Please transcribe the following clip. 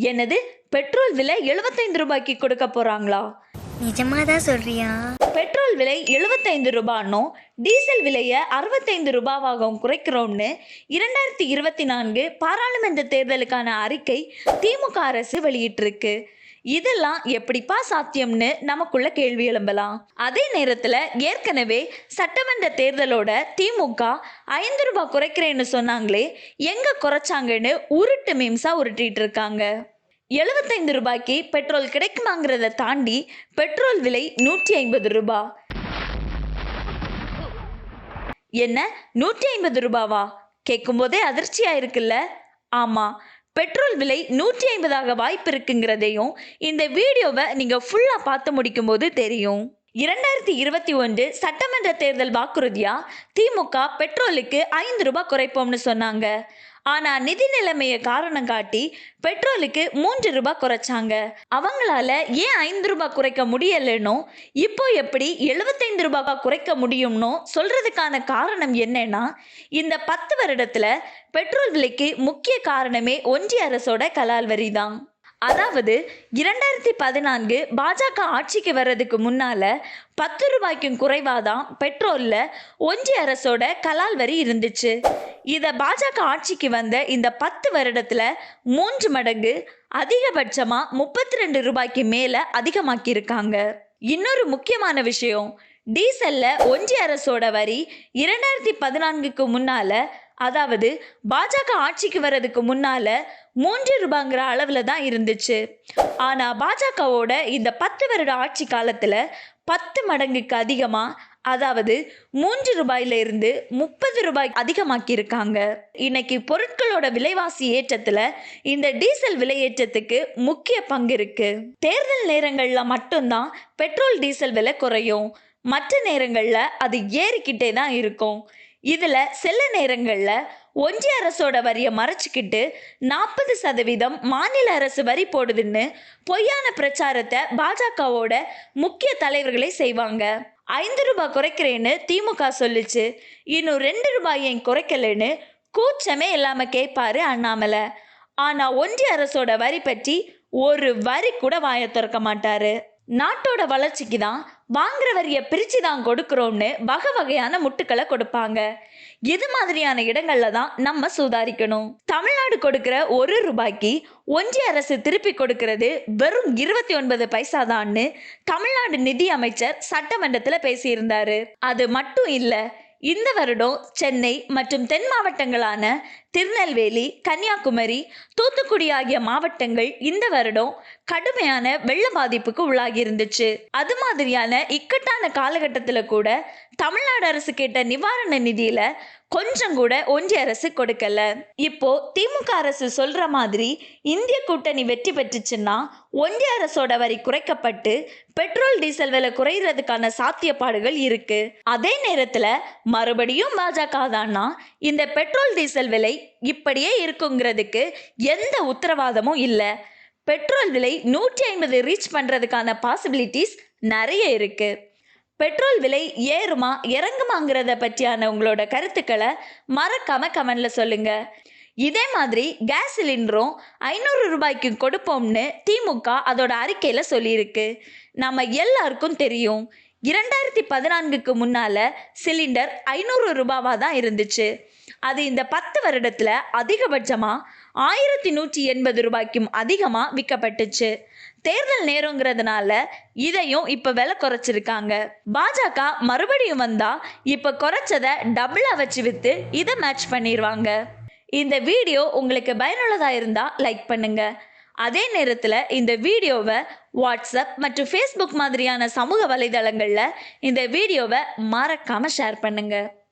என்னது? பெட்ரோல் விலை எழுபத்தைந்து ரூபாய்க்கு கொடுக்க போறாங்களா? நிஜமாதான் சொல்றியா? பெட்ரோல் விலை எழுபத்தைந்து ரூபான்னும் டீசல் விலையை அறுபத்தைந்து ரூபாவாகவும் குறைக்கிறோம்னு இரண்டாயிரத்தி இருபத்தி நான்கு பாராளுமன்ற தேர்தலுக்கான அறிக்கை திமுக அரசு வெளியிட்டிருக்கு. இதெல்லாம் எப்படிப்பா சாத்தியம்னு நமக்குள்ள கேள்வி எழும்பலாம். அதே நேரத்தில் ஏற்கனவே சட்டமன்ற தேர்தலோட திமுக ஐந்து ரூபாய் குறைக்கிறேன்னு சொன்னாங்களே எங்க குறைச்சாங்கன்னு உருட்டு மீம்ஸா உருட்டிட்டு இருக்காங்க. எழுபத்தைந்து ரூபாய்க்கு பெட்ரோல் கிடைக்குமாங்கிறத தாண்டி பெட்ரோல் விலை நூற்றி ஐம்பது ரூபாய் என்ன நூற்றி ஐம்பது ரூபாவா? கேட்கும்போதே அதிர்ச்சியா இருக்குல்ல? ஆமா பெட்ரோல் விலை நூற்றி ஐம்பதாக வாய்ப்பு இருக்குங்கிறதையும் இந்த வீடியோவை நீங்க ஃபுல்லா பார்த்து முடிக்கும் போது தெரியும். இரண்டாயிரத்தி இருபத்தி ஒன்று சட்டமன்ற தேர்தல் வாக்குறுதியா? திமுக பெட்ரோலுக்கு ஐந்து ரூபாய் குறைப்போம்னு சொன்னாங்க. ஆனா நிதி நிலைமையை காரணம் காட்டி பெட்ரோலுக்கு மூன்று ரூபாய் குறைச்சாங்க. அவங்களால ஏன் ஐந்து ரூபாய் குறைக்க முடியலன்னோ இப்போ எப்படி எழுபத்தைந்து ரூபாய் குறைக்க முடியும்னோ சொல்றதுக்கான காரணம் என்னன்னா இந்த பத்து வருடத்துல பெட்ரோல் விலைக்கு முக்கிய காரணமே ஒன்றிய அரசோட கலால் வரி தான் அதாவது இரண்டாயிரத்தி பதினான்கு பாஜக ஆட்சிக்கு வர்றதுக்கு முன்னால பத்து ரூபாய்க்கும் குறைவாதான் பெட்ரோல்ல ஒன்றிய அரசோட கலால் வரி இருந்துச்சு. இதை பாஜக ஆட்சிக்கு வந்த இந்த பத்து வருடத்துல மூன்று மடங்கு அதிகபட்சமா முப்பத்தி ரெண்டு ரூபாய்க்கு மேல அதிகமாக்கியிருக்காங்க. இன்னொரு முக்கியமான விஷயம் டீசல்ல ஒன்றிய அரசோட வரி இரண்டாயிரத்தி பதினான்குக்கு முன்னால அதாவது பாஜக ஆட்சிக்கு வர்றதுக்கு முன்னால மூன்று ரூபாங்கிற அளவில் தான் இருந்துச்சு. ஆனால் பாஜகவோட இந்த பத்து வருட ஆட்சி காலத்தில் பத்து மடங்குக்கு அதிகமாக அதாவது மூன்று ரூபாயில இருந்து முப்பது ரூபாய் அதிகமாக்கியிருக்காங்க. இன்னைக்கு பொருட்களோட விலைவாசி ஏற்றத்துல இந்த டீசல் விலை ஏற்றத்துக்கு முக்கிய பங்கு இருக்கு. தேர்தல் நேரங்கள்ல மட்டும்தான் பெட்ரோல் டீசல் விலை குறையும். மற்ற நேரங்களில் அது ஏறிக்கிட்டே தான் இருக்கும். இதுல சில நேரங்கள்ல ஒன்றிய அரசோட வரியை மறைச்சிக்கிட்டு நாற்பது சதவீதம் மாநில அரசு வரி போடுதுன்னு பொய்யான பிரச்சாரத்தை பாஜகவோட முக்கிய தலைவர்களே செய்வாங்க. ஐந்து ரூபாய் குறைக்கிறேன்னு திமுக சொல்லுச்சு. இன்னும் ரெண்டு ரூபாய் ஏன் குறைக்கலன்னு கூச்சமே இல்லாம கேட்பாரு அண்ணாமலை. ஆனா ஒன்றிய அரசோட வரி பற்றி ஒரு வரி கூட வாய திறக்க மாட்டாரு. நாட்டோட வளர்ச்சிக்கு தான் வாங்குறவரிய வரியை பிரிச்சு தான் கொடுக்குறோம்னு வகை வகையான முட்டுக்களை கொடுப்பாங்க. இது மாதிரியான இடங்கள்ல தான் நம்ம சுதாரிக்கணும். தமிழ்நாடு கொடுக்கிற ஒரு ரூபாய்க்கு ஒன்றிய அரசு திருப்பி கொடுக்கிறது வெறும் இருபத்தி ஒன்பது பைசா தான்னு தமிழ்நாடு நிதி அமைச்சர் சட்டமன்றத்தில் பேசியிருந்தாரு. அது மட்டும் இல்லை இந்த வருடம் சென்னை மற்றும் தென் மாவட்டங்களான திருநெல்வேலி கன்னியாகுமரி தூத்துக்குடி ஆகிய மாவட்டங்கள் இந்த வருடம் கடுமையான வெள்ள பாதிப்புக்கு உள்ளாகி இருந்துச்சு. அது மாதிரியான இக்கட்டான காலகட்டத்தில் கூட தமிழ்நாடு அரசு கேட்ட நிவாரண நிதியில கொஞ்சம் கூட ஒன்றிய அரசு கொடுக்கல. இப்போ திமுக அரசு சொல்ற மாதிரி இந்திய கூட்டணி வெற்றி பெற்றுச்சுன்னா ஒன்றிய அரசோட வரி குறைக்கப்பட்டு பெட்ரோல் டீசல் விலை குறையிறதுக்கான சாத்தியப்பாடுகள் இருக்கு. அதே நேரத்துல மறுபடியும் பாஜக தானா இந்த பெட்ரோல் டீசல் விலை இப்படியே இருக்குங்கிறதுக்கு எந்த உத்தரவாதமும் இல்லை. பெட்ரோல் விலை நூற்றி ஐம்பது ரீச் பண்ணுறதுக்கான பாசிபிலிட்டிஸ் நிறைய இருக்குது பெட்ரோல் விலை ஏறுமா இறங்குமாங்கிறத பற்றியான உங்களோட கருத்துக்களை மறக்காம கமெண்ட்ல சொல்லுங்க. இதே மாதிரி கேஸ் சிலிண்டரும் ஐநூறு ரூபாய்க்கு கொடுப்போம்னு திமுக அதோட அறிக்கையில் சொல்லியிருக்கு. நம்ம எல்லாருக்கும் தெரியும் இரண்டாயிரத்தி பதினான்குக்கு முன்னால் சிலிண்டர் ஐநூறு ரூபாவாக தான் இருந்துச்சு. அது இந்த பத்து வருடத்தில் அதிகபட்சமாக ஆயிரத்தி நூற்றி எண்பது ரூபாய்க்கும் அதிகமாக விற்கப்பட்டுச்சு தேர்தல் நேரங்கிறதுனால இதையும் இப்போ விலை குறைச்சிருக்காங்க. பாஜக மறுபடியும் வந்தா இப்போ குறைச்சதை டபுளாக வச்சு விற்று இதை மேட்ச் பண்ணிடுவாங்க இந்த வீடியோ உங்களுக்கு பயனுள்ளதாக இருந்தால் லைக் பண்ணுங்க. அதே நேரத்தில் இந்த வீடியோவை வாட்ஸ்அப் மற்றும் ஃபேஸ்புக் மாதிரியான சமூக வலைதளங்களில் இந்த வீடியோவை மறக்காமல் ஷேர் பண்ணுங்கள்